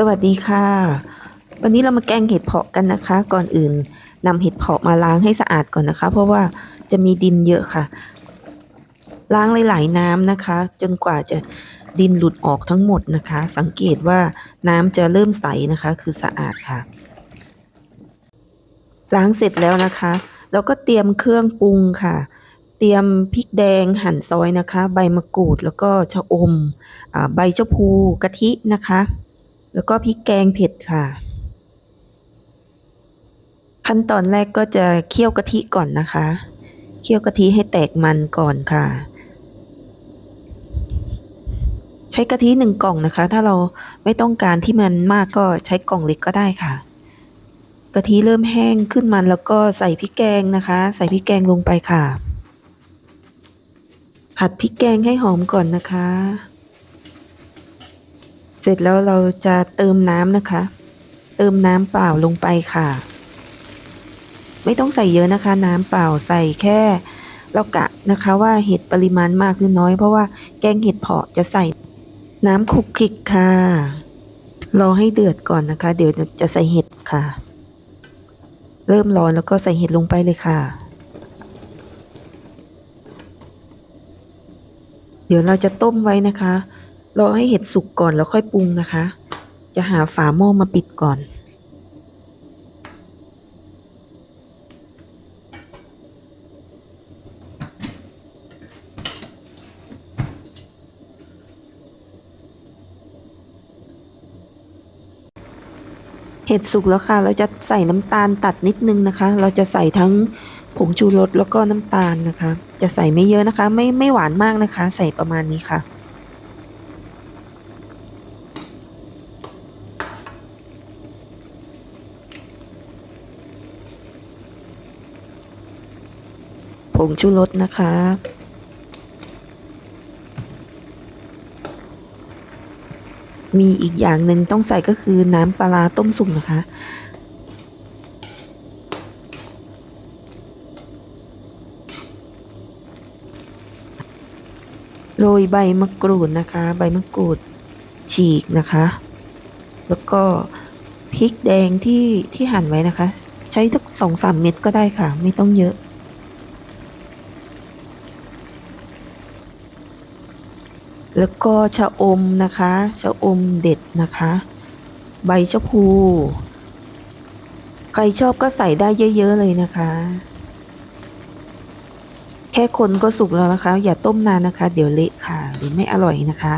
สวัสดีค่ะ วันนี้เรามาแกงเห็ดเผาะกันนะคะ ก่อนอื่นนำเห็ดเผาะมาล้างให้สะอาดก่อนนะคะ เพราะว่าจะมีดินเยอะค่ะ ล้างหลายๆน้ำนะคะ จนกว่าจะดินหลุดออกทั้งหมดนะคะ สังเกตว่าน้ำจะเริ่มใสนะคะ คือสะอาดค่ะ ล้างเสร็จแล้วนะคะ เราก็เตรียมเครื่องปรุงค่ะ เตรียมพริกแดงหั่นซอยนะคะ ใบมะกรูดแล้วก็ชะอมอใบเจ้าพูกะทินะคะ แล้วก็พริกแกงเผ็ดค่ะ ขั้นตอนแรกก็จะเคี่ยวกะทิก่อนนะคะ เคี่ยวกะทิให้แตกมันก่อนค่ะ ใช้กะทิหนึ่งกล่องนะคะ ถ้าเราไม่ต้องการที่มันมากก็ใช้กล่องเล็กก็ได้ค่ะกะทิเริ่มแห้งขึ้นมันแล้วก็ใส่พริกแกงนะคะ ใส่พริกแกงลงไปค่ะ ผัดพริกแกงให้หอมก่อนนะคะ สร็จแล้วเราจะเติมน้ำนะคะ เติมน้ำเปล่าลงไปค่ะ ไม่ต้องใส่เยอะนะคะ น้ำเปล่าใส่แค่เรากะนะคะว่าเห็ดปริมาณมากหรือน้อย เพราะว่าแกงเห็ดเผาะจะใส่น้ำคุกคลิกค่ะ รอให้เดือดก่อนนะคะ เดี๋ยวจะใส่เห็ดค่ะ เริ่มร้อนแล้วก็ใส่เห็ดลงไปเลยค่ะ เดี๋ยวเราจะต้มไว้นะคะ รอให้เห็ดสุกก่อนแล้วค่อยปรุงนะคะ จะหาฝาหม้อมาปิดก่อน เห็ดสุกแล้วค่ะ เราจะใส่น้ำตาลตัดนิดนึงนะคะ เราจะใส่ทั้งผงชูรสแล้วก็น้ำตาลนะคะ จะใส่ไม่เยอะนะคะ ไม่ไม่หวานมากนะคะ ใส่ประมาณนี้ค่ะ ผงชูรสนะคะ มีอีกอย่างหนึ่งต้องใส่ก็คือน้ำปลาต้มสุกนะคะ โรยใบมะกรูดนะคะ ใบมะกรูดฉีกนะคะ แล้วก็พริกแดงที่ที่หั่นไว้นะคะ ใช้สักสองสามเม็ดก็ได้ค่ะ ไม่ต้องเยอะ แล้วก็ชะอมนะคะชะอมเด็ดนะคะ ใบชะพู ใครชอบก็ใส่ได้เยอะ ๆ เลยนะคะ แค่คนก็สุกแล้วนะคะ อย่าต้มนานนะคะ เดี๋ยวเละค่ะหรือไม่อร่อยนะคะ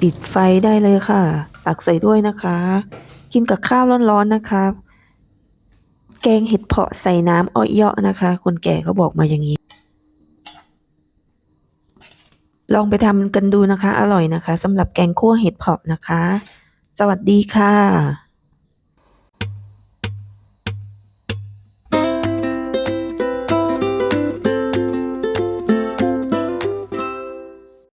ปิดไฟได้เลยค่ะ ตักใส่ด้วยนะคะ กินกับข้าวร้อนๆนะคะ แกงเห็ดเพาะใส่น้ำอ้อยเยาะนะคะ คนแก่เขาบอกมาอย่างนี้ ลองไปทำกันดูนะคะ อร่อยนะคะสำหรับแกงคั่วเห็ดเพาะนะคะ สวัสดีค่ะ